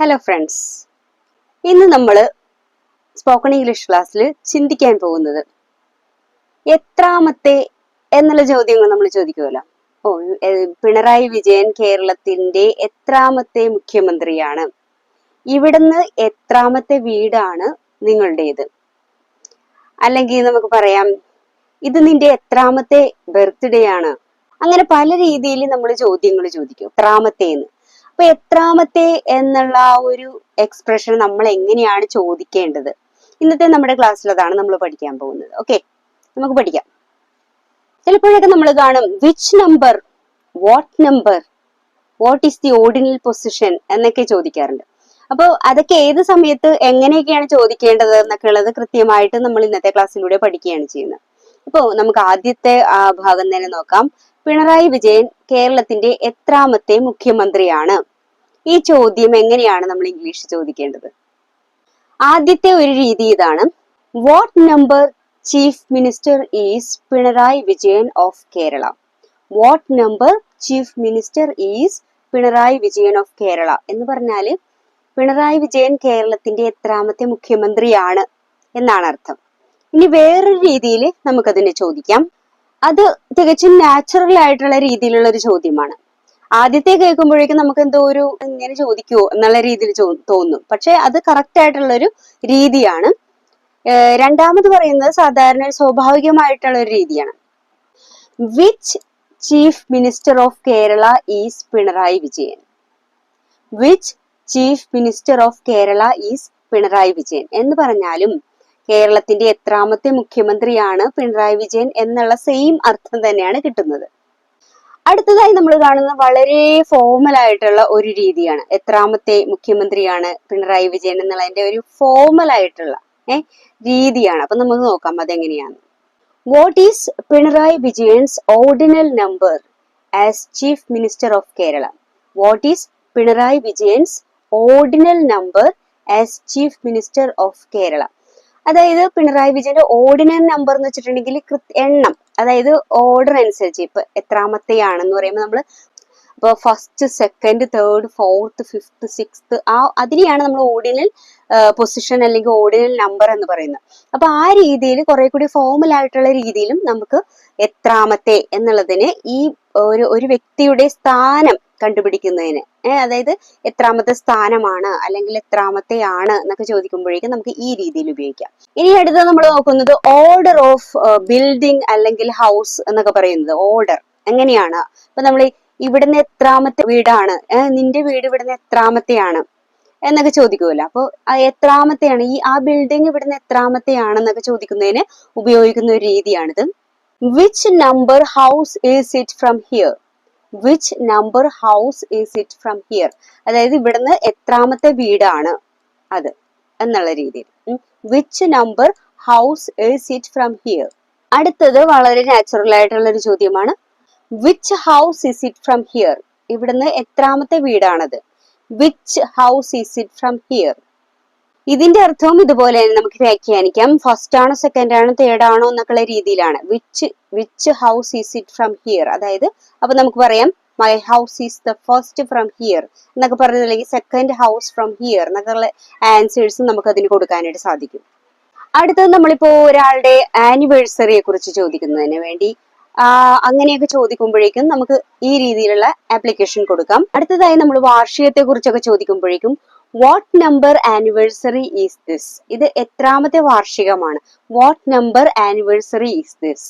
Hello friends ഇന്ന് നമ്മൾ spoken English ക്ലാസ്സിൽ ചിന്തിക്കാൻ പോകുന്നത് എത്രാമത്തെ എന്നുള്ള ചോദ്യങ്ങൾ നമ്മൾ ചോദിക്കുമല്ലോ ഓ പിണറായി വിജയൻ കേരളത്തിന്റെ എത്രാമത്തെ മുഖ്യമന്ത്രിയാണ്? ഇവിടുന്ന് എത്രാമത്തെ വീടാണ് നിങ്ങളുടേത്? അല്ലെങ്കിൽ നമുക്ക് പറയാം ഇത് നിന്റെ എത്രാമത്തെ ബർത്ത്ഡേ ആണ്. അങ്ങനെ പല രീതിയിൽ നമ്മൾ ചോദ്യങ്ങൾ ചോദിക്കും. എത്രാമത്തെ എന്ന് അപ്പൊ എത്രാമത്തെ എന്നുള്ള ആ ഒരു എക്സ്പ്രഷൻ നമ്മൾ എങ്ങനെയാണ് ചോദിക്കേണ്ടത്? ഇന്നത്തെ നമ്മുടെ ക്ലാസ്സിൽ അതാണ് നമ്മൾ പഠിക്കാൻ പോകുന്നത്. ഓക്കെ നമുക്ക് പഠിക്കാം. ചിലപ്പോഴൊക്കെ നമ്മൾ കാണും which number what number what is the ordinal position എന്നൊക്കെ ചോദിക്കാറുണ്ട്. അപ്പോൾ അതൊക്കെ ഏത് സമയത്ത് എങ്ങനെയൊക്കെയാണ് ചോദിക്കേണ്ടത് എന്നൊക്കെ ഉള്ളത് കൃത്യമായിട്ട് നമ്മൾ ഇന്നത്തെ ക്ലാസ്സിലൂടെ പഠിക്കുകയാണ് ചെയ്യുന്നത്. അപ്പോൾ നമുക്ക് ആദ്യത്തെ ഭാഗം തന്നെ നോക്കാം. പിണറായി വിജയൻ കേരളത്തിന്റെ എത്രാമത്തെ മുഖ്യമന്ത്രിയാണ്? ഈ ചോദ്യം എങ്ങനെയാണ് നമ്മൾ ഇംഗ്ലീഷ് ചോദിക്കേണ്ടത്? ആദ്യത്തെ ഒരു രീതി ഇതാണ്. What number chief minister is Pinarayi Vijayan of Kerala what number chief minister is Pinarayi Vijayan of Kerala എന്ന് പറഞ്ഞാൽ പിണറായി വിജയൻ കേരളത്തിന്റെ എത്രാമത്തെ മുഖ്യമന്ത്രിയാണ് എന്നാണ് അർത്ഥം. ഇനി വേറൊരു രീതിയിൽ നമുക്കതിനെ ചോദിക്കാം. അത് തികച്ചും നാച്ചുറൽ ആയിട്ടുള്ള രീതിയിലുള്ള ഒരു ചോദ്യമാണ്. ആദ്യത്തെ കേൾക്കുമ്പോഴേക്കും നമുക്ക് എന്തോ ഒരു ഇങ്ങനെ ചോദിക്കുവോ എന്നുള്ള രീതിയിൽ തോന്നും. പക്ഷെ അത് കറക്റ്റ് ആയിട്ടുള്ള ഒരു രീതിയാണ് രണ്ടാമത് പറയുന്നത് സാധാരണ സ്വാഭാവികമായിട്ടുള്ള ഒരു രീതിയാണ്. Which chief minister of Kerala is Pinarayi Vijayan which chief minister of Kerala is Pinarayi Vijayan എന്ന് പറഞ്ഞാലും കേരളത്തിന്റെ എത്രാമത്തെ മുഖ്യമന്ത്രിയാണ് പിണറായി വിജയൻ എന്നുള്ള സെയിം അർത്ഥം തന്നെയാണ് കിട്ടുന്നത്. അടുത്തതായി നമ്മൾ കാണുന്ന വളരെ ഫോമൽ ആയിട്ടുള്ള ഒരു രീതിയാണ്. എത്രാമത്തെ മുഖ്യമന്ത്രിയാണ് പിണറായി വിജയൻ എന്നുള്ള അതിന്റെ ഒരു ഫോമൽ ആയിട്ടുള്ള ഏഹ് രീതിയാണ്. അപ്പൊ നമുക്ക് നോക്കാം അതെങ്ങനെയാണ്. What is Pinarayi Vijayan's ordinal number as chief minister of Kerala what is Pinarayi Vijayan's ordinal number as chief minister of Kerala അതായത് പിണറായി വിജയന്റെ ഓർഡിനൽ നമ്പർ എന്ന് വെച്ചിട്ടുണ്ടെങ്കിൽ എണ്ണം അതായത് ഓർഡർ അനുസരിച്ച് ഇപ്പൊ എത്രാമത്തെയാണെന്ന് പറയുമ്പോൾ നമ്മൾ ഇപ്പോൾ first second third fourth fifth sixth ആ അതിനെയാണ് നമ്മൾ ഓർഡിനൽ പൊസിഷൻ അല്ലെങ്കിൽ ഓർഡിനൽ നമ്പർ എന്ന് പറയുന്നത്. അപ്പൊ ആ രീതിയിൽ കുറെ കൂടി ഫോമൽ ആയിട്ടുള്ള രീതിയിലും നമുക്ക് എത്രാമത്തെ എന്നുള്ളതിന് ഈ ഒരു ഒരു വ്യക്തിയുടെ സ്ഥാനം കണ്ടുപിടിക്കുന്നതിന്. അതായത് എത്രാമത്തെ സ്ഥാനമാണ് അല്ലെങ്കിൽ എത്രാമത്തെയാണ് എന്നൊക്കെ ചോദിക്കുമ്പോഴേക്കും നമുക്ക് ഈ രീതിയിൽ ഉപയോഗിക്കാം. ഇനി അടുത്ത നമ്മൾ നോക്കുന്നത് ഓർഡർ ഓഫ് ബിൽഡിംഗ് അല്ലെങ്കിൽ ഹൗസ് എന്നൊക്കെ പറയുന്നത്. ഓർഡർ എങ്ങനെയാണ്? ഇപ്പൊ നമ്മൾ ഇവിടുന്ന് എത്രാമത്തെ വീടാണ്? നിന്റെ വീട് ഇവിടുന്ന് എത്രാമത്തെയാണ് എന്നൊക്കെ ചോദിക്കുമല്ലോ അപ്പോൾ എത്രാമത്തെയാണ് ഈ ആ ബിൽഡിംഗ് ഇവിടുന്ന് എത്രാമത്തെയാണെന്നൊക്കെ ചോദിക്കുന്നതിന് ഉപയോഗിക്കുന്ന ഒരു രീതിയാണിത്. Which number house is it from here which number house is it from here അതായത് ഇവിടുന്ന് എത്രാമത്തെ വീടാണ് അത് എന്നുള്ള രീതിയിൽ. Which number house is it from here അടുത്തത് വളരെ നാച്ചുറൽ ആയിട്ടുള്ള ഒരു ചോദ്യമാണ്. Which house is it from here ഇവിടുന്ന് എത്രാമത്തെ വീടാണത്? Which house is it from here ഇതിന്റെ അർത്ഥവും ഇതുപോലെ തന്നെ നമുക്ക് വ്യാഖ്യാനിക്കാം. ഫസ്റ്റ് ആണോ സെക്കൻഡ് ആണോ തേർഡ് ആണോ എന്നൊക്കെയുള്ള രീതിയിലാണ്. Which which house is it from here അതായത് അപ്പൊ നമുക്ക് പറയാം my house is the first from here എന്നൊക്കെ പറഞ്ഞില്ലെങ്കിൽ സെക്കൻഡ് ഹൗസ് ഫ്രം ഹിയർ എന്നൊക്കെയുള്ള ആൻസേഴ്സ് നമുക്ക് അതിന് കൊടുക്കാനായിട്ട് സാധിക്കും. അടുത്തത് നമ്മളിപ്പോ ഒരാളുടെ ആനിവേഴ്സറിയെ കുറിച്ച് ചോദിക്കുന്നതിന് വേണ്ടി. അങ്ങനെയൊക്കെ ചോദിക്കുമ്പോഴേക്കും നമുക്ക് ഈ രീതിയിലുള്ള ആപ്ലിക്കേഷൻ കൊടുക്കാം. അടുത്തതായി നമ്മൾ വാർഷികത്തെ കുറിച്ചൊക്കെ ചോദിക്കുമ്പോഴേക്കും what number anniversary is this ഇത് എത്രാമത്തെ വാർഷികമാണ്. What number anniversary is this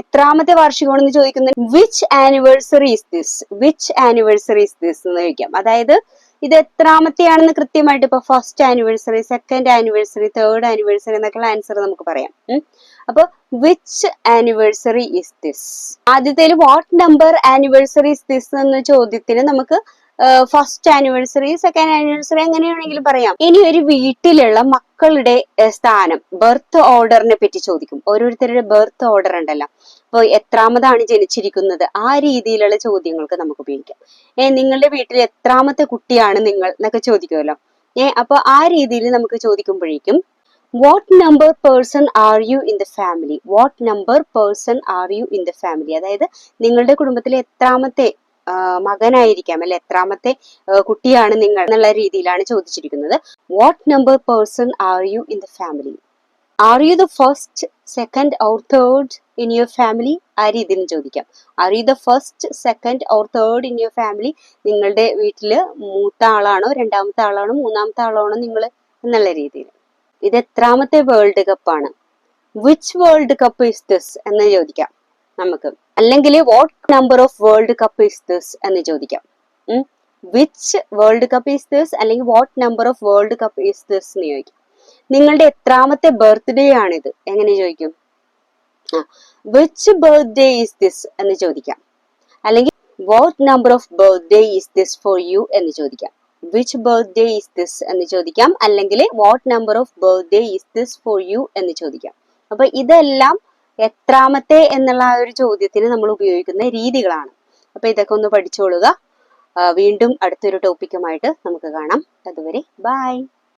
എത്രാമത്തെ വാർഷികമാണെന്ന് ചോദിക്കുന്നത് which anniversary is this which anniversary is this എന്ന് ചോദിക്കാം. അതായത് ഇത് എത്രാമത്തെയാണെന്ന് കൃത്യമായിട്ട് ഇപ്പൊ first anniversary second anniversary third anniversary എന്നൊക്കെയുള്ള ആൻസർ നമുക്ക് പറയാം. അപ്പൊ which anniversary is this ആദ്യത്തേൽ what number anniversary is this എന്ന ചോദ്യത്തിന് നമുക്ക് ഫസ്റ്റ് ആനിവേഴ്സറി സെക്കൻഡ് ആനിവേഴ്സറി എങ്ങനെയാണെങ്കിലും പറയാം. ഇനി ഒരു വീട്ടിലുള്ള മക്കളുടെ സ്ഥാനം ബർത്ത് ഓർഡറിനെ പറ്റി ചോദിക്കും. ഓരോരുത്തരുടെ ബർത്ത് ഓർഡർ ഉണ്ടല്ലോ. അപ്പോൾ എത്രാമതാണ് ജനിച്ചിരിക്കുന്നത്? ആ രീതിയിലുള്ള ചോദ്യങ്ങൾക്ക് നമുക്ക് ഉപയോഗിക്കാം. ഏ നിങ്ങളുടെ വീട്ടിൽ എത്രാമത്തെ കുട്ടിയാണ് നിങ്ങൾ എന്നൊക്കെ ചോദിക്കുമല്ലോ. ഏ അപ്പൊ ആ രീതിയിൽ നമുക്ക് ചോദിക്കുമ്പോഴേക്കും what number person are you in the family what number person are you in the family അതായത് നിങ്ങളുടെ കുടുംബത്തിലെ എത്രാമത്തെ മകനായിരിക്കാം. അല്ലെ? എത്രാമത്തെ കുട്ടിയാണ് നിങ്ങൾ എന്നുള്ള രീതിയിലാണ് ചോദിച്ചിരിക്കുന്നത്. What number person are you in the family are you the first second or third in your family ആ രീതിയിൽ ചോദിക്കാം. Are you the first second or third in your family നിങ്ങളുടെ വീട്ടിൽ മൂത്ത ആളാണോ രണ്ടാമത്തെ ആളാണോ മൂന്നാമത്തെ ആളാണോ നിങ്ങൾ എന്നുള്ള രീതിയിൽ. ഇത് എത്രാമത്തെ വേൾഡ് കപ്പാണ്. Which world cup is this എന്ന് ചോദിക്കാം. നമുക്ക് അല്ലെങ്കിൽ what number of world cup is this എന്ന് ചോദിക്കാം. Which world cup is this അല്ലെങ്കിൽ what number of world cup is this എന്ന് ചോദിക്കാം. നിങ്ങളുടെ എത്രാമത്തെ ബർത്ത്ഡേ ആണിത്? എങ്ങനെ ചോദിക്കും? വിച്ച് ബർത്ത്ഡേ ഈസ് ദിസ് എന്ന് ചോദിക്കാം. അല്ലെങ്കിൽ what number of birthday is this for you എന്ന് ചോദിക്കാം. വിച്ച് ബർത്ത്ഡേ ഈസ് ദിസ് എന്ന് ചോദിക്കാം. അല്ലെങ്കിൽ what number of birthday is this for you എന്ന് ചോദിക്കാം. അപ്പൊ ഇതെല്ലാം എത്രാമത്തെ എന്നുള്ള ആ ഒരു ചോദ്യത്തിന് നമ്മൾ ഉപയോഗിക്കുന്ന രീതികളാണ്. അപ്പൊ ഇതൊക്കെ ഒന്ന് പഠിച്ചോളുക. വീണ്ടും അടുത്തൊരു ടോപ്പിക്കുമായിട്ട് നമുക്ക് കാണാം. അതുവരെ ബൈ